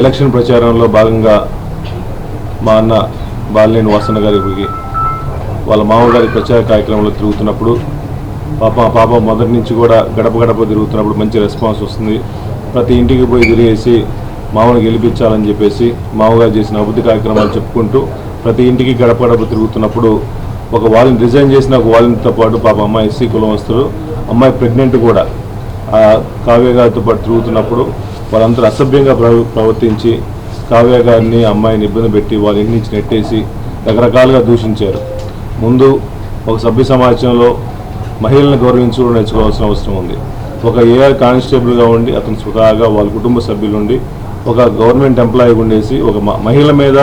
Election ప్రచారంలో భాగంగా మా అన్న బాలినేని వాసన గారికి వాళ్ళ మామగారి ప్రచార కార్యక్రమంలో తిరుగుతున్నప్పుడు పాప పాప మొదటి నుంచి కూడా గడప గడప తిరుగుతున్నప్పుడు మంచి రెస్పాన్స్ వస్తుంది. ప్రతి ఇంటికి పోయి తిరిగేసి మామని గెలిపించాలని చెప్పేసి మామగారు చేసిన అభివృద్ధి కార్యక్రమాలు చెప్పుకుంటూ ప్రతి ఇంటికి గడప గడప తిరుగుతున్నప్పుడు ఒక వాళ్ళని రిజైన్ చేసిన ఒక వాళ్ళతో పాటు పాప అమ్మాయి ఎస్సీ కులం వస్తారు. అమ్మాయి ప్రెగ్నెంట్ కూడా. ఆ కావ్య గారితో పాటు తిరుగుతున్నప్పుడు వాళ్ళందరూ అసభ్యంగా ప్రవ ప్రవర్తించి కావ్య గారిని అమ్మాయిని ఇబ్బంది పెట్టి వాళ్ళ ఇంటి నుంచి నెట్టేసి రకరకాలుగా దూషించారు. ముందు ఒక సభ్య సమాజంలో మహిళలను గౌరవించడం నేర్చుకోవాల్సిన అవసరం ఉంది. ఒక ఏఆర్ కానిస్టేబుల్గా ఉండి అతను స్వతహాగా వాళ్ళ కుటుంబ సభ్యులుండి ఒక గవర్నమెంట్ ఎంప్లాయీ ఉండేసి ఒక మ- మహిళ మీద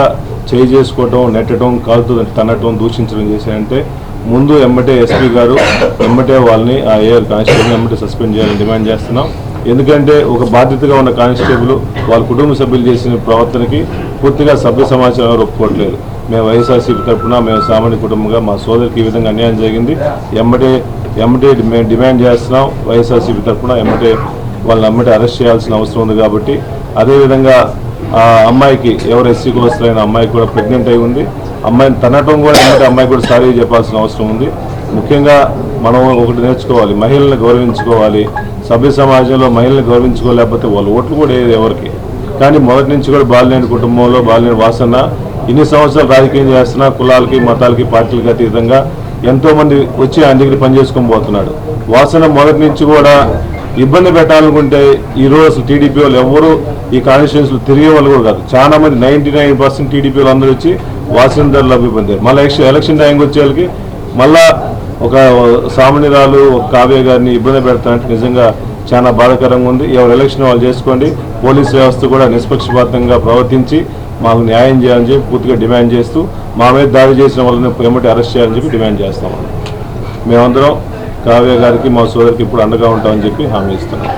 చేయి చేసుకోవటం నెట్టడం కాలుతో తన్నటం దూషించడం చేశారంటే ముందు ఎమ్మటే ఎస్పీ గారు ఎమ్మటే వాళ్ళని ఆ ఏఆర్ కానిస్టేబుల్ ఎమ్మటే సస్పెండ్ చేయాలని డిమాండ్ చేస్తున్నాం. ఎందుకంటే ఒక బాధ్యతగా ఉన్న కానిస్టేబుల్ వాళ్ళ కుటుంబ సభ్యులు చేసిన ప్రవర్తనకి పూర్తిగా సభ్య సమాచారం ఒప్పుకోవట్లేదు. మేము వైఎస్ఆర్సీపీ తరఫున మేము సామాన్య కుటుంబంగా మా సోదరికి ఈ విధంగా అన్యాయం జరిగింది. ఎమ్మటే ఎమ్మటే మేము డిమాండ్ చేస్తున్నాం. వైఎస్ఆర్సీపీ తరఫున ఎమ్మటే వాళ్ళని ఎమ్మటే అరెస్ట్ చేయాల్సిన అవసరం ఉంది కాబట్టి అదేవిధంగా ఆ అమ్మాయికి ఎవరు ఎస్సీ కులస్తులైన అమ్మాయి కూడా ప్రెగ్నెంట్ అయి ఉంది. అమ్మాయిని తనటం కూడా ఎమ్మటే అమ్మాయి కూడా సారీ చెప్పాల్సిన అవసరం ఉంది. ముఖ్యంగా మనం ఒకటి నేర్చుకోవాలి మహిళలను గౌరవించుకోవాలి సభ్య సమాజంలో మహిళలను గౌరవించుకోలేకపోతే వాళ్ళు ఓట్లు కూడా వేయదు ఎవరికి. కానీ మొదటి నుంచి కూడా బాలినేని కుటుంబంలో బాలినేని వాసన ఇన్ని సంవత్సరాలు రాజకీయం చేస్తున్నా కులాలకి మతాలకి పార్టీలకి అతీతంగా ఎంతోమంది వచ్చి ఆయన దగ్గర పనిచేసుకొని పోతున్నాడు. వాసన మొదటి నుంచి కూడా ఇబ్బంది పెట్టాలనుకుంటే ఈ రోజు అసలు టీడీపీ వాళ్ళు ఎవరు ఈ కాన్స్టిట్యూన్స్లో తిరిగే వాళ్ళు కూడా కాదు. చాలా మంది నైన్టీ నైన్ పర్సెంట్ టీడీపీ వాళ్ళు అందరూ వచ్చి వాసన ధరలు లబ్ధి మళ్ళీ ఎలక్షన్ ఎలక్షన్ టైంకి వచ్చే వాళ్ళకి మళ్ళా ఒక సామాన్యురాలు ఒక కావ్య గారిని ఇబ్బంది పెడతానంటే నిజంగా చాలా బాధాకరంగా ఉంది. ఎవరు ఎలక్షన్ వాళ్ళు చేసుకోండి. పోలీస్ వ్యవస్థ కూడా నిష్పక్షపాతంగా ప్రవర్తించి మాకు న్యాయం చేయాలని చెప్పి పూర్తిగా డిమాండ్ చేస్తూ మా మీద దాడి చేసిన వాళ్ళని ఏమిటి అరెస్ట్ చేయాలని చెప్పి డిమాండ్ చేస్తాం. మేమందరం కావ్య గారికి మా సోదరికి ఇప్పుడు అండగా ఉంటామని చెప్పి హామీ ఇస్తున్నాం.